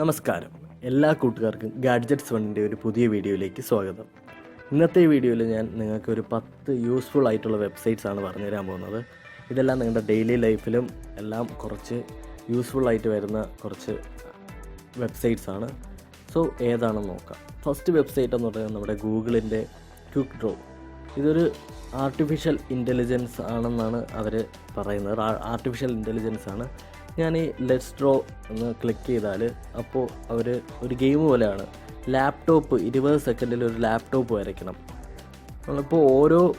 നമസ്കാരം. എല്ലാ കൂട്ടുകാർക്കും ഗാഡ്ജറ്റ്സ് വണ്ണിന്റെ ഒരു പുതിയ വീഡിയോയിലേക്ക് സ്വാഗതം. ഇന്നത്തെ വീഡിയോയിൽ ഞാൻ നിങ്ങൾക്ക് ഒരു പത്ത് യൂസ്ഫുൾ ആയിട്ടുള്ള വെബ്സൈറ്റ്സ് ആണ് പറഞ്ഞു തരാൻ പോകുന്നത്. ഇതെല്ലാം നിങ്ങളുടെ ഡെയിലി ലൈഫിലും എല്ലാം കുറച്ച് യൂസ്ഫുൾ ആയിട്ട് വരുന്ന കുറച്ച് വെബ്സൈറ്റ്സ് ആണ്. സോ ഏതാണെന്ന് നോക്കാം. ഫസ്റ്റ് വെബ്സൈറ്റ് എന്ന് പറയുന്നത് നമ്മുടെ ഗൂഗിളിന്റെ ക്വിക്ക് ഡ്രോ ഇതൊരു ആർട്ടിഫിഷ്യൽ ഇന്റലിജൻസ് ആണെന്നാണ് അവർ പറയുന്നത്. ആർട്ടിഫിഷ്യൽ ഇന്റലിജൻസ് ആണ് ഞാൻ ഈ ലെറ്റ്സ് ഡ്രോ എന്ന് ക്ലിക്ക് ചെയ്താൽ അപ്പോൾ അവർ ഒരു ഗെയിം പോലെയാണ്. ലാപ്ടോപ്പ് ഇരുപത് സെക്കൻഡിൽ ഒരു ലാപ്ടോപ്പ് വരയ്ക്കണം. നമ്മളിപ്പോൾ ഓരോ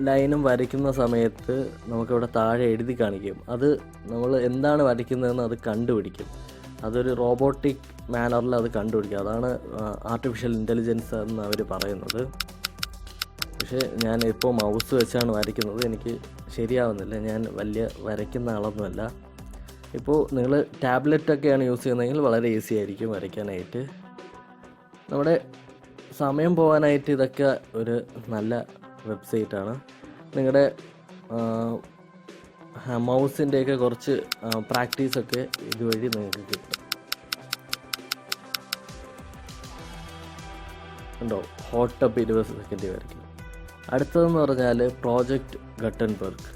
ലൈനും വരയ്ക്കുന്ന സമയത്ത് നമുക്കിവിടെ താഴെ എഴുതി കാണിക്കും. അത് നമ്മൾ എന്താണ് വരയ്ക്കുന്നതെന്ന് അത് കണ്ടുപിടിക്കും. അതൊരു റോബോട്ടിക് മാനറിൽ അത് കണ്ടുപിടിക്കും. അതാണ് ആർട്ടിഫിഷ്യൽ ഇന്റലിജൻസ് എന്ന് അവർ പറയുന്നത്. പക്ഷേ ഞാൻ ഇപ്പോൾ മൗസ് വെച്ചാണ് വരയ്ക്കുന്നത്. എനിക്ക് ശരിയാവുന്നില്ല. ഞാൻ വലിയ വരയ്ക്കുന്ന ആളൊന്നുമല്ല. ഇപ്പോൾ നിങ്ങൾ ടാബ്ലറ്റൊക്കെയാണ് യൂസ് ചെയ്യുന്നതെങ്കിൽ വളരെ ഈസി ആയിരിക്കും വരയ്ക്കാനായിട്ട്. നമ്മുടെ സമയം പോകാനായിട്ട് ഇതൊക്കെ ഒരു നല്ല വെബ്സൈറ്റാണ്. നിങ്ങളുടെ മൗസിന്റെയൊക്കെ കുറച്ച് പ്രാക്ടീസൊക്കെ ഇതുവഴി നിങ്ങൾക്ക് കിട്ടും. ഉണ്ടോ ഹോട്ട് അപ്പ് ഇരുപത് സെക്കൻഡ് വരയ്ക്കും. അടുത്തതെന്ന് പറഞ്ഞാൽ പ്രോജക്റ്റ് ഗട്ടൻബർഗ്.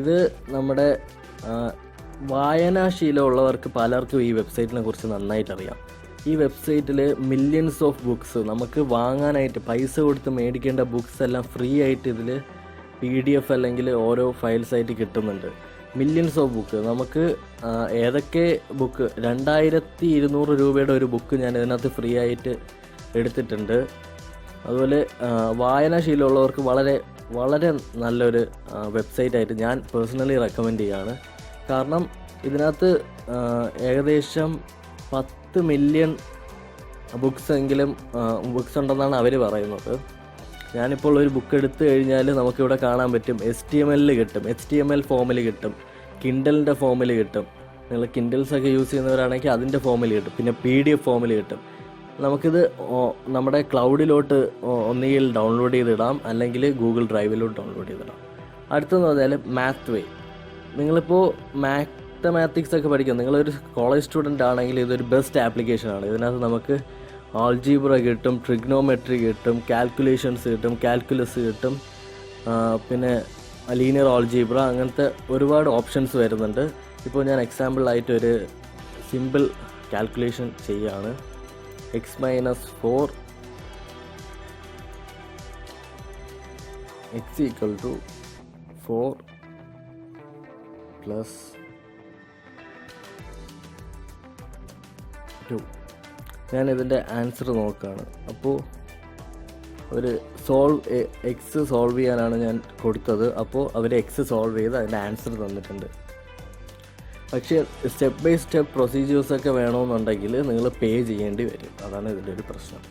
ഇത് നമ്മുടെ വായനാശീലമുള്ളവർക്ക് പലർക്കും ഈ വെബ്സൈറ്റിനെ കുറിച്ച് നന്നായിട്ട് അറിയാം. ഈ വെബ്സൈറ്റിൽ മില്യൺസ് ഓഫ് ബുക്ക്സ് നമുക്ക് വാങ്ങാനായിട്ട് പൈസ കൊടുത്ത് മേടിക്കേണ്ട ബുക്ക്സ് എല്ലാം ഫ്രീ ആയിട്ട് ഇതിൽ പി ഡി എഫ് അല്ലെങ്കിൽ ഓരോ ഫയൽസായിട്ട് കിട്ടുന്നുണ്ട്. മില്യൺസ് ഓഫ് ബുക്ക് നമുക്ക് ഏതൊക്കെ ബുക്ക് രണ്ടായിരത്തി ഇരുന്നൂറ് രൂപയുടെ ഒരു ബുക്ക് ഞാൻ ഇതിനകത്ത് ഫ്രീ ആയിട്ട് എടുത്തിട്ടുണ്ട്. അതുപോലെ വായനാശീലമുള്ളവർക്ക് വളരെ വളരെ നല്ലൊരു വെബ്സൈറ്റായിട്ട് ഞാൻ പേഴ്സണലി റെക്കമെൻഡ് ചെയ്യാണ്. കാരണം ഇതിനകത്ത് ഏകദേശം പത്ത് മില്യൺ ബുക്സ് എങ്കിലും ബുക്സ് ഉണ്ടെന്നാണ് അവർ പറയുന്നത്. ഞാനിപ്പോൾ ഒരു ബുക്ക് എടുത്തു കഴിഞ്ഞാൽ നമുക്കിവിടെ കാണാൻ പറ്റും. എസ് ടി എം എല്ലിൽ കിട്ടും. എച്ച് ടി എം എൽ ഫോമിൽ കിട്ടും. കിൻഡലിന്റെ ഫോമിൽ കിട്ടും. നിങ്ങൾ കിൻഡൽസ് ഒക്കെ യൂസ് ചെയ്യുന്നവരാണെങ്കിൽ അതിന്റെ ഫോമിൽ കിട്ടും. പിന്നെ പി ഡി എഫ് ഫോമിൽ കിട്ടും. നമുക്കിത് നമ്മുടെ ക്ലൗഡിലോട്ട് ഒന്നുകിൽ ഡൗൺലോഡ് ചെയ്തിടാം. അല്ലെങ്കിൽ ഗൂഗിൾ ഡ്രൈവിലോട്ട് ഡൗൺലോഡ് ചെയ്തിടാം. അടുത്തെന്ന് പറഞ്ഞാൽ മാത്ത് വേ നിങ്ങളിപ്പോൾ മാത്തമാറ്റിക്സ് ഒക്കെ പഠിക്കും നിങ്ങളൊരു കോളേജ് സ്റ്റുഡന്റ് ആണെങ്കിൽ ഇതൊരു ബെസ്റ്റ് ആപ്ലിക്കേഷനാണ് ഇതിനകത്ത് നമുക്ക് ആൾജീബ്ര കിട്ടും ട്രിഗ്നോമെട്രി കിട്ടും കാൽക്കുലേഷൻസ് കിട്ടും കാൽക്കുലസ് കിട്ടും പിന്നെ ലീനിയർ ആൾജീബ്ര അങ്ങനത്തെ ഒരുപാട് ഓപ്ഷൻസ് വരുന്നുണ്ട്. ഇപ്പോൾ ഞാൻ എക്സാമ്പിളായിട്ട് ഒരു സിമ്പിൾ കാൽക്കുലേഷൻ ചെയ്യുകയാണ് X minus four X equal to four plus two ഞാൻ ഇതിന്റെ ആൻസർ നോക്കുകയാണ് അപ്പോൾ ഒരു സോൾവ് എക്സ് സോൾവ് ചെയ്യാനാണ് ഞാൻ കൊടുത്തത്. അപ്പോൾ അവർ എക്സ് സോൾവ് ചെയ്ത് അതിന്റെ ആൻസർ തന്നിട്ടുണ്ട്. പക്ഷേ സ്റ്റെപ്പ് ബൈ സ്റ്റെപ്പ് പ്രൊസീജിയേഴ്സൊക്കെ വേണമെന്നുണ്ടെങ്കിൽ നിങ്ങൾ പേ ചെയ്യേണ്ടി വരും. അതാണ് ഇതിന്റെ ഒരു പ്രശ്നം.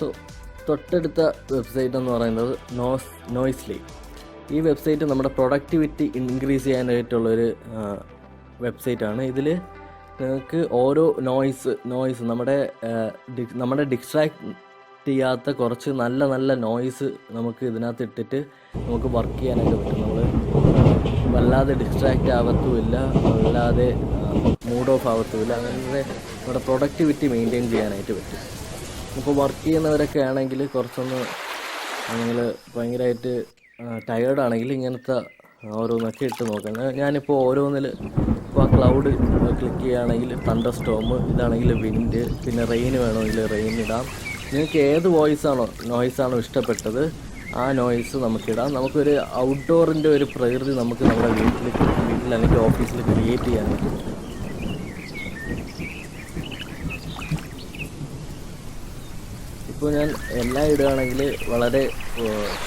സോ തൊട്ടടുത്ത വെബ്സൈറ്റ് എന്ന് പറയുന്നത് നോസ് നോയ്സ്ലി ഈ വെബ്സൈറ്റ് നമ്മുടെ പ്രൊഡക്ടിവിറ്റി ഇൻക്രീസ് ചെയ്യാനായിട്ടുള്ളൊരു വെബ്സൈറ്റാണ്. ഇതിൽ നിങ്ങൾക്ക് ഓരോ നോയ്സ് നോയ്സ് നമ്മുടെ നമ്മുടെ ഡിസ്ട്രാക്ട് ചെയ്യാത്ത കുറച്ച് നല്ല നല്ല നോയ്സ് നമുക്ക് ഇതിനകത്ത് ഇട്ടിട്ട് നമുക്ക് വർക്ക് ചെയ്യാനൊക്കെ പറ്റും. നമ്മൾ വല്ലാതെ ഡിസ്ട്രാക്റ്റ് ആവത്തുമില്ല വല്ലാതെ മൂഡ് ഓഫ് ആവത്തുമില്ല. അങ്ങനെ നമ്മുടെ പ്രൊഡക്ടിവിറ്റി മെയിന്റെയിൻ ചെയ്യാനായിട്ട് പറ്റും. ഇപ്പോൾ വർക്ക് ചെയ്യുന്നവരൊക്കെ ആണെങ്കിൽ കുറച്ചൊന്ന് നിങ്ങൾ ഭയങ്കരമായിട്ട് ടയേർഡ് ആണെങ്കിൽ ഇങ്ങനത്തെ ഓരോന്നൊക്കെ ഇട്ട് നോക്കണം ഞാനിപ്പോൾ ഓരോന്നിൽ ഇപ്പോൾ ആ ക്ലൗഡ് ക്ലിക്ക് ചെയ്യുകയാണെങ്കിൽ തണ്ടർ സ്റ്റോം ഇതാണെങ്കിൽ വിൻഡ് പിന്നെ റെയിൻ വേണമെങ്കിൽ റെയിൻ ഇടാം. നിങ്ങൾക്ക് ഏത് വോയിസ് ആണോ നോയിസ് ആണോ ഇഷ്ടപ്പെട്ടത് ആ നോയിസ് നമുക്കിടാം നമുക്കൊരു ഔട്ട്ഡോറിന്റെ ഒരു പ്രകൃതി നമുക്ക് നമ്മുടെ വീട്ടിൽ വീട്ടിൽ അല്ലെങ്കിൽ ഓഫീസിൽ ക്രിയേറ്റ് ചെയ്യാൻ പറ്റും ഇപ്പോൾ ഞാൻ എല്ലാം ഇടുകയാണെങ്കിൽ വളരെ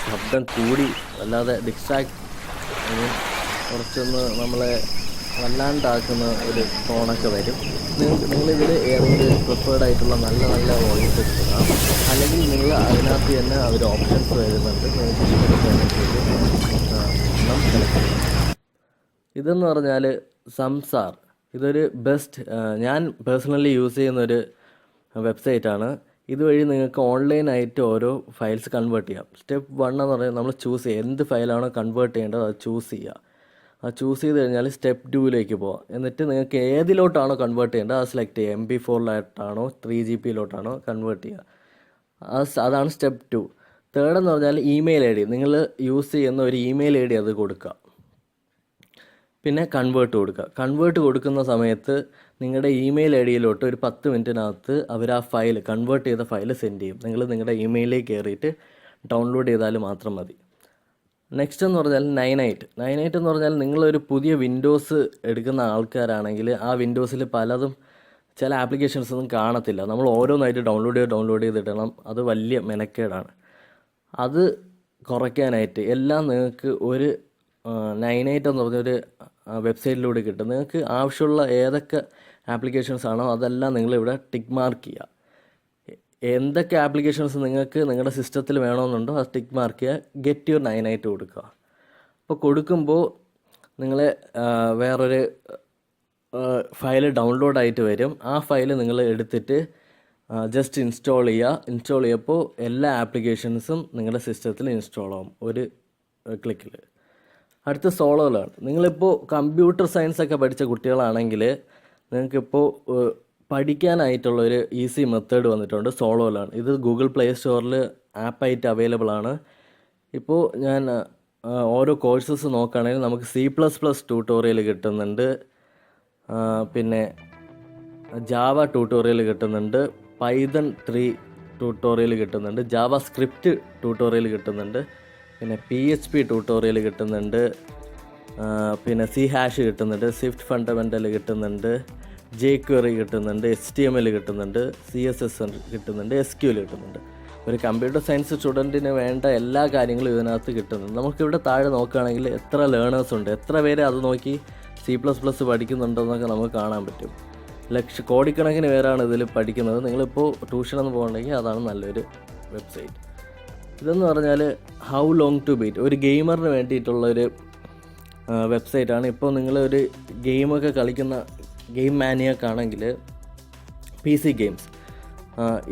ശബ്ദം കൂടി വല്ലാതെ ഡിസ്ട്രാക്ട് കുറച്ചൊന്ന് നമ്മളെ വല്ലാണ്ടാക്കുന്ന ഒരു ഫോണൊക്കെ വരും. നിങ്ങളിതിൽ ഏതെങ്കിലും പ്രിഫേർഡ് ആയിട്ടുള്ള നല്ല നല്ല വോയിസ് എടുക്കുക അല്ലെങ്കിൽ നിങ്ങൾ അതിനകത്ത് തന്നെ അവർ ഓപ്ഷൻസ് വരുന്നുണ്ട്. നിങ്ങൾക്ക് ഇഷ്ടപ്പെട്ട ഇതെന്ന് പറഞ്ഞാൽ സംസാർ. ഇതൊരു ബെസ്റ്റ് ഞാൻ പേഴ്സണലി യൂസ് ചെയ്യുന്നൊരു വെബ്സൈറ്റാണ് ഇതുവഴി നിങ്ങൾക്ക് ഓൺലൈനായിട്ട് ഓരോ ഫയൽസ് കൺവേർട്ട് ചെയ്യാം. സ്റ്റെപ്പ് വൺ എന്ന് പറയുന്നത് നമ്മൾ ചൂസ് ചെയ്യുക. എന്ത് ഫയലാണോ കൺവേർട്ട് ചെയ്യേണ്ടത് അത് ചൂസ് ചെയ്യുക. ആ ചൂസ് ചെയ്ത് കഴിഞ്ഞാൽ സ്റ്റെപ്പ് ടൂവിലേക്ക് പോവാം. എന്നിട്ട് നിങ്ങൾക്ക് ഏതിലോട്ടാണോ കൺവേർട്ട് ചെയ്യേണ്ടത് അത് സെലക്ട് ചെയ്യുക. എം പി ഫോറിലോട്ടാണോ ത്രീ ജി പിയിലോട്ടാണോ കൺവേർട്ട് ചെയ്യുക. അതാണ് സ്റ്റെപ്പ് ടു തേർഡ് എന്ന് പറഞ്ഞാൽ ഇമെയിൽ ഐ ഡി നിങ്ങൾ യൂസ് ചെയ്യുന്ന ഒരു ഇമെയിൽ ഐ ഡി അത് കൊടുക്കുക. പിന്നെ കൺവേർട്ട് കൊടുക്കുക. കൺവേർട്ട് കൊടുക്കുന്ന സമയത്ത് നിങ്ങളുടെ ഇമെയിൽ ഐ ഡിയിലോട്ട് ഒരു പത്ത് മിനിറ്റിനകത്ത് അവർ ആ ഫയൽ കൺവേർട്ട് ചെയ്ത ഫയൽ സെൻഡ് ചെയ്യും. നിങ്ങൾ നിങ്ങളുടെ ഇമെയിലിലേക്ക് കയറിയിട്ട് ഡൗൺലോഡ് ചെയ്താൽ മാത്രം മതി. നെക്സ്റ്റ് എന്ന് പറഞ്ഞാൽ നയൻ എയ്റ്റ് നയൻ എയ്റ്റ് എന്ന് പറഞ്ഞാൽ നിങ്ങളൊരു പുതിയ വിൻഡോസ് എടുക്കുന്ന ആൾക്കാരാണെങ്കിൽ ആ വിൻഡോസിൽ പലതും ചില ആപ്ലിക്കേഷൻസ് ഒന്നും കാണത്തില്ല. നമ്മൾ ഓരോന്നായിട്ട് ഡൗൺലോഡ് ചെയ്ത് ഡൗൺലോഡ് ചെയ്തിടണം അത് വലിയ മെനക്കേടാണ്. അത് കുറയ്ക്കാനായിട്ട് എല്ലാം നിങ്ങൾക്ക് ഒരു നയൻ എയ്റ്റ് എന്ന് പറഞ്ഞൊരു വെബ്സൈറ്റിലൂടെ കിട്ടും. നിങ്ങൾക്ക് ആവശ്യമുള്ള ഏതൊക്കെ ആപ്ലിക്കേഷൻസ് ആണോ അതെല്ലാം നിങ്ങളിവിടെ ടിക്ക് മാർക്ക് ചെയ്യുക എന്തൊക്കെ ആപ്ലിക്കേഷൻസ് നിങ്ങൾക്ക് നിങ്ങളുടെ സിസ്റ്റത്തിൽ വേണമെന്നുണ്ടോ അത് ടിക്ക് മാർക്ക് ചെയ്യുക ഗെറ്റ് യുവർ നയൻ ആയിട്ട് കൊടുക്കുക. അപ്പോൾ കൊടുക്കുമ്പോൾ നിങ്ങൾ വേറൊരു ഫയൽ ഡൗൺലോഡ് ആയിട്ട് വരും. ആ ഫയൽ നിങ്ങൾ എടുത്തിട്ട് ജസ്റ്റ് ഇൻസ്റ്റാൾ ചെയ്യുക ഇൻസ്റ്റാൾ ചെയ്യുമ്പോൾ എല്ലാ ആപ്ലിക്കേഷൻസും നിങ്ങളുടെ സിസ്റ്റത്തിൽ ഇൻസ്റ്റാൾ ആവും. ഒരു ക്ലിക്കിൽ അടുത്ത സോളോകളാണ്. നിങ്ങളിപ്പോൾ കമ്പ്യൂട്ടർ സയൻസ് ഒക്കെ പഠിച്ച കുട്ടികളാണെങ്കിൽ നിങ്ങൾക്കിപ്പോൾ പഠിക്കാനായിട്ടുള്ളൊരു ഈസി മെത്തേഡ് വന്നിട്ടുണ്ട് സോളോയിലാണ് ഇത് ഗൂഗിൾ പ്ലേ സ്റ്റോറിൽ ആപ്പായിട്ട് അവൈലബിൾ ആണ്. ഇപ്പോൾ ഞാൻ ഓരോ കോഴ്സസ് നോക്കുകയാണെങ്കിൽ നമുക്ക് സി പ്ലസ് പ്ലസ് ട്യൂട്ടോറിയൽ കിട്ടുന്നുണ്ട്. പിന്നെ ജാവ ട്യൂട്ടോറിയൽ കിട്ടുന്നുണ്ട്. പൈതൺ ത്രീ ട്യൂട്ടോറിയൽ കിട്ടുന്നുണ്ട്. ജാവ സ്ക്രിപ്റ്റ് ട്യൂട്ടോറിയൽ കിട്ടുന്നുണ്ട്. പിന്നെ പി എച്ച് പി ട്യൂട്ടോറിയൽ കിട്ടുന്നുണ്ട്. പിന്നെ സി ഹാഷ് കിട്ടുന്നുണ്ട് സ്വിഫ്റ്റ് ഫണ്ടമെന്റൽ കിട്ടുന്നുണ്ട് ജെ ക്വറി കിട്ടുന്നുണ്ട് എച്ച് ടി എം എൽ കിട്ടുന്നുണ്ട് സി എസ് എസ് കിട്ടുന്നുണ്ട് എസ് ക്യു എൽ കിട്ടുന്നുണ്ട്. ഒരു കമ്പ്യൂട്ടർ സയൻസ് സ്റ്റുഡന്റിന് വേണ്ട എല്ലാ കാര്യങ്ങളും ഇതിനകത്ത് കിട്ടുന്നുണ്ട്. നമുക്കിവിടെ താഴെ നോക്കുകയാണെങ്കിൽ എത്ര ലേണേഴ്സ് ഉണ്ട് എത്ര പേര് അത് നോക്കി സി പ്ലസ് പ്ലസ് പഠിക്കുന്നുണ്ടെന്നൊക്കെ നമുക്ക് കാണാൻ പറ്റും. ലക്ഷ കോടിക്കണക്കിന് പേരാണ് ഇതിൽ പഠിക്കുന്നത്. നിങ്ങളിപ്പോൾ ട്യൂഷനൊന്നും പോകണമെങ്കിൽ അതാണ് നല്ലൊരു വെബ്സൈറ്റ് ഇതെന്ന് പറഞ്ഞാൽ ഹൗ ലോങ് ടു ബീറ്റ് ഒരു ഗെയിമറിന് വേണ്ടിയിട്ടുള്ളൊരു വെബ്സൈറ്റാണ് ഇപ്പോൾ നിങ്ങൾ ഒരു ഗെയിമൊക്കെ കളിക്കുന്ന ഗെയിം മാനിയൊക്കെ ആണെങ്കിൽ പി സി ഗെയിംസ്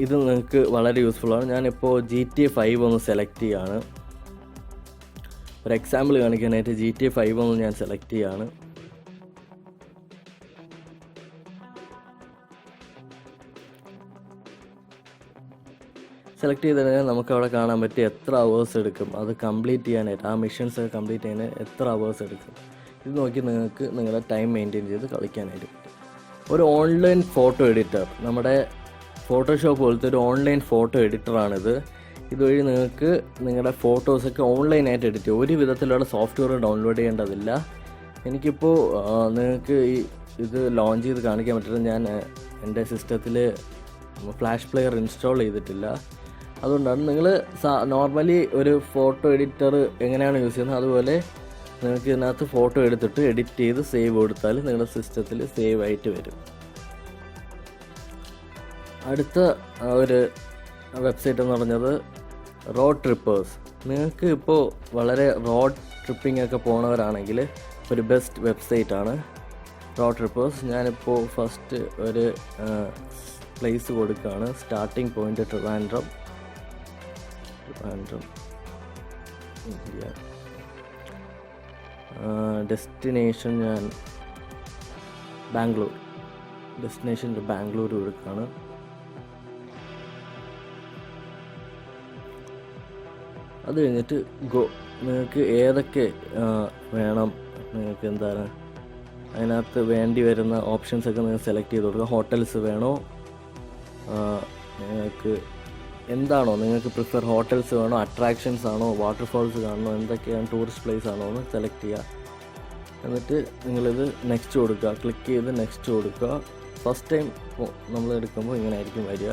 ഇത് നിങ്ങൾക്ക് വളരെ യൂസ്ഫുള്ളാണ് ഞാനിപ്പോൾ ജി ടി ഫൈവ് ഒന്ന് സെലക്ട് ചെയ്യാണ്. ഒരു എക്സാമ്പിൾ കാണിക്കാനായിട്ട് ജി ടി ഫൈവ് ഒന്ന് ഞാൻ സെലക്ട് ചെയ്യാണ്. സെലക്ട് ചെയ്ത് കഴിഞ്ഞാൽ നമുക്ക് അവിടെ കാണാൻ പറ്റും എത്ര അവേഴ്സ് എടുക്കും. അത് കംപ്ലീറ്റ് ചെയ്യാനായിട്ട് ആ മിഷൻസ് ഒക്കെ കംപ്ലീറ്റ് ചെയ്യാൻ എത്ര അവേഴ്സ് എടുക്കും. ഇത് നോക്കി നിങ്ങൾക്ക് നിങ്ങളുടെ ടൈം മെയിന്റെയിൻ ചെയ്ത് കളിക്കാനായിട്ട് ഒരു ഓൺലൈൻ ഫോട്ടോ എഡിറ്റർ നമ്മുടെ ഫോട്ടോഷോപ്പ് പോലത്തെ ഒരു ഓൺലൈൻ ഫോട്ടോ എഡിറ്ററാണിത് ഇതുവഴി നിങ്ങൾക്ക് നിങ്ങളുടെ ഫോട്ടോസൊക്കെ ഓൺലൈനായിട്ട് എഡിറ്റ് ചെയ്യും. ഒരു വിധത്തിലുള്ള സോഫ്റ്റ്വെയർ ഡൗൺലോഡ് ചെയ്യേണ്ടതില്ല. എനിക്കിപ്പോൾ നിങ്ങൾക്ക് ഈ ഇത് ലോഞ്ച് ചെയ്ത് കാണിക്കാൻ പറ്റില്ല. ഞാൻ എന്റെ സിസ്റ്റത്തിൽ ഫ്ലാഷ് പ്ലെയർ ഇൻസ്റ്റാൾ ചെയ്തിട്ടില്ല. അതുകൊണ്ടാണ് നിങ്ങൾ നോർമലി ഒരു ഫോട്ടോ എഡിറ്റർ എങ്ങനെയാണ് യൂസ് ചെയ്യുന്നത്? അതുപോലെ നിങ്ങൾക്ക് ഇതിനകത്ത് ഫോട്ടോ എടുത്തിട്ട് എഡിറ്റ് ചെയ്ത് സേവ് കൊടുത്താൽ നിങ്ങളുടെ സിസ്റ്റത്തിൽ സേവ് ആയിട്ട് വരും. അടുത്ത ഒരു വെബ്സൈറ്റ് എന്ന് പറഞ്ഞത് റോഡ് ട്രിപ്പേഴ്സ് നിങ്ങൾക്ക് ഇപ്പോൾ വളരെ റോഡ് ട്രിപ്പിംഗ് ഒക്കെ പോണവരാണെങ്കിൽ ഒരു ബെസ്റ്റ് വെബ്സൈറ്റ് ആണ് റോഡ് ട്രിപ്പേഴ്സ് ഞാനിപ്പോൾ ഫസ്റ്റ് ഒരു പ്ലേസ് കൊടുക്കുകയാണ് starting point Trivandrum Trivandrum India. Destination ഞാൻ ബാംഗ്ലൂർ. ഡെസ്റ്റിനേഷൻ ബാംഗ്ലൂർ കൊടുക്കുകയാണ് അത് കഴിഞ്ഞിട്ട് ഗോ നിങ്ങൾക്ക് ഏതൊക്കെ വേണം? നിങ്ങൾക്ക് എന്താണ്? അതിനകത്ത് വേണ്ടി വരുന്ന ഓപ്ഷൻസ് ഒക്കെ നിങ്ങൾ സെലക്ട് ചെയ്ത് കൊടുക്കുക. ഹോട്ടൽസ് വേണോ? നിങ്ങൾക്ക് എന്താണോ നിങ്ങൾക്ക് പ്രിഫർ ഹോട്ടൽസ് വേണോ അട്രാക്ഷൻസ് ആണോ വാട്ടർഫോൾസ് കാണണോ എന്തൊക്കെയാണ് ടൂറിസ്റ്റ് പ്ലേസ് ആണോ എന്ന് സെലക്ട് ചെയ്യുക. എന്നിട്ട് നിങ്ങളിത് നെക്സ്റ്റ് കൊടുക്കുക. ക്ലിക്ക് ചെയ്ത് നെക്സ്റ്റ് കൊടുക്കുക. ഫസ്റ്റ് ടൈം നമ്മൾ എടുക്കുമ്പോൾ ഇങ്ങനെ ആയിരിക്കും വരിക.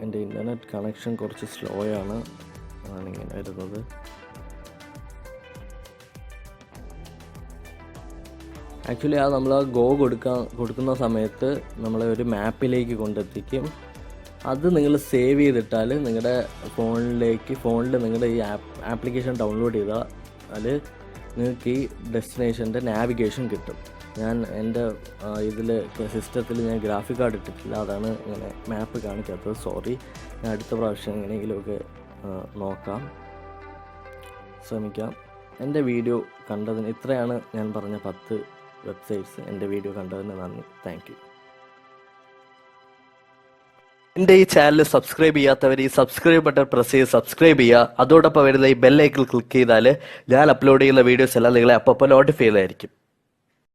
എന്റെ ഇന്റർനെറ്റ് കണക്ഷൻ കുറച്ച് സ്ലോ ആണ്. ഇങ്ങനെ വരുന്നത്. ആക്ച്വലി ആ നമ്മൾ ഗോ കൊടുക്കാൻ കൊടുക്കുന്ന സമയത്ത് നമ്മളെ ഒരു മാപ്പിലേക്ക് കൊണ്ടെത്തിക്കും. അത് നിങ്ങൾ സേവ് ചെയ്തിട്ടാൽ നിങ്ങളുടെ ഫോണിലേക്ക് ഫോണിൽ നിങ്ങളുടെ ഈ ആപ്പ് ആപ്ലിക്കേഷൻ ഡൗൺലോഡ് ചെയ്താൽ അത് നിങ്ങൾക്ക് ഈ ഡെസ്റ്റിനേഷന്റെ നാവിഗേഷൻ കിട്ടും. ഞാൻ എന്റെ ഇതിൽ സിസ്റ്റത്തിൽ ഞാൻ ഗ്രാഫിക് കാർഡ് ഇട്ടിട്ടില്ല. അതാണ് ഇങ്ങനെ മാപ്പ് കാണിക്കാത്തത്. സോറി. ഞാൻ അടുത്ത പ്രാവശ്യം എങ്ങനെയെങ്കിലുമൊക്കെ നോക്കാം. ശ്രമിക്കാം. എന്റെ വീഡിയോ കണ്ടതിന് ഇത്രയാണ് ഞാൻ പറഞ്ഞ പത്ത് വെബ്സൈറ്റ്സ് എന്റെ വീഡിയോ കണ്ടതിന് നന്ദി. താങ്ക് എന്റെ ഈ ചാനൽ സബ്സ്ക്രൈബ് ചെയ്യാത്തവർ ഈ സബ്സ്ക്രൈബ് ബട്ടൺ പ്രസ് ചെയ്ത് സബ്സ്ക്രൈബ് ചെയ്യുക. അതോടൊപ്പം വരുന്ന ഈ ബെല്ലൈക്കിൽ ക്ലിക്ക് ചെയ്താൽ ഞാൻ അപ്ലോഡ് ചെയ്യുന്ന വീഡിയോസ് എല്ലാം നിങ്ങളെ അപ്പോൾ നോട്ടിഫൈ ചെയ്തായിരിക്കും.